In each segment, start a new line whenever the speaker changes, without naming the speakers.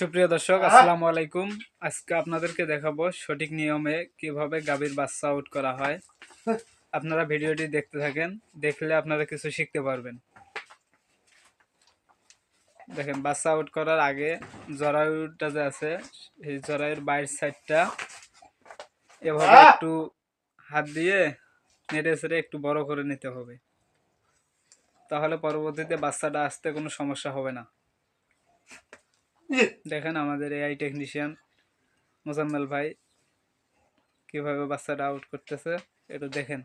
সুপ্রিয় দর্শক আসসালামু আলাইকুম। আজকে আপনাদেরকে দেখাবো সঠিক নিয়মে কীভাবে গাভীর বাচ্চা আউট করা হয়। আপনারা ভিডিওটি দেখতে থাকেন দেখলে আপনারা কিছু শিখতে পারবেন। দেখেন বাচ্চা আউট করার আগে জরায়ুটা যে আছে এই জরায়ুর বাইরের সাইডটা এভাবে একটু হাত দিয়ে নেড়ে ছেড়ে একটু বড় করে নিতে হবে। তাহলে পরবর্তীতে বাচ্চাটা আসতে কোনো সমস্যা হবে না। দেখেন আমাদের এআই টেকনিশিয়ান মোজাম্মেল ভাই কীভাবে বাচ্চাটা আউট করতেছে একটু দেখেন।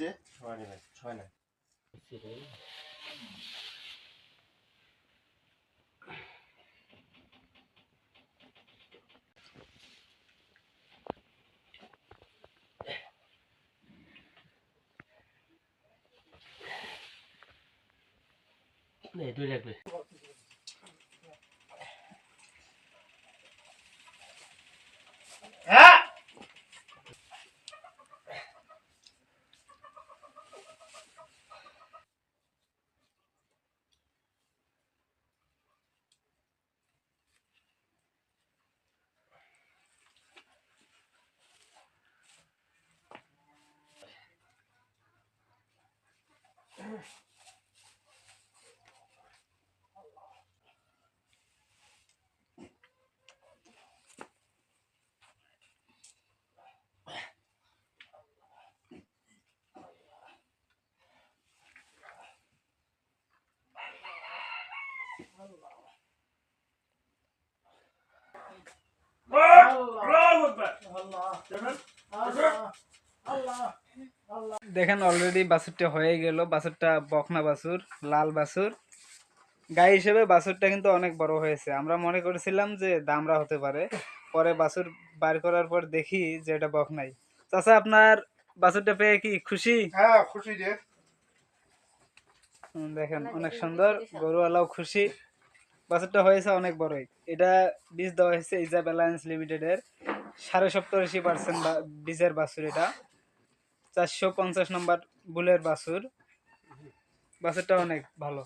যে
নে দুই লাগবে
হ্যাঁ?
দেখেন অলরেডি বাছুরটা হয়ে গেল। বাছুরটা বকনা বাছুর, লাল বাছুর। গাই হিসেবে বাছুরটা কিন্তু অনেক বড় হয়েছে। আমরা মনে করেছিলাম যে দামরা হতে পারে। পরে বাছুর বার করার পর দেখি যে এটা বকনাই। চাচা, আপনার বাছুরটা পেয়ে কি খুশি?
হ্যাঁ খুশি যে।
দেখেন অনেক সুন্দর গরুওয়ালাও খুশি। বাছুরটা হয়েছে অনেক বড়ই। এটা বীজ দেওয়া হয়েছে ইজাব অ্যালায়েন্স লিমিটেডের সাড়ে সপ্তাশি পার্সেন্ট বীজের বাছুর এটা। চারশো পঞ্চাশ নম্বর বুলের বাছুর। বাছুরটা অনেক ভালো।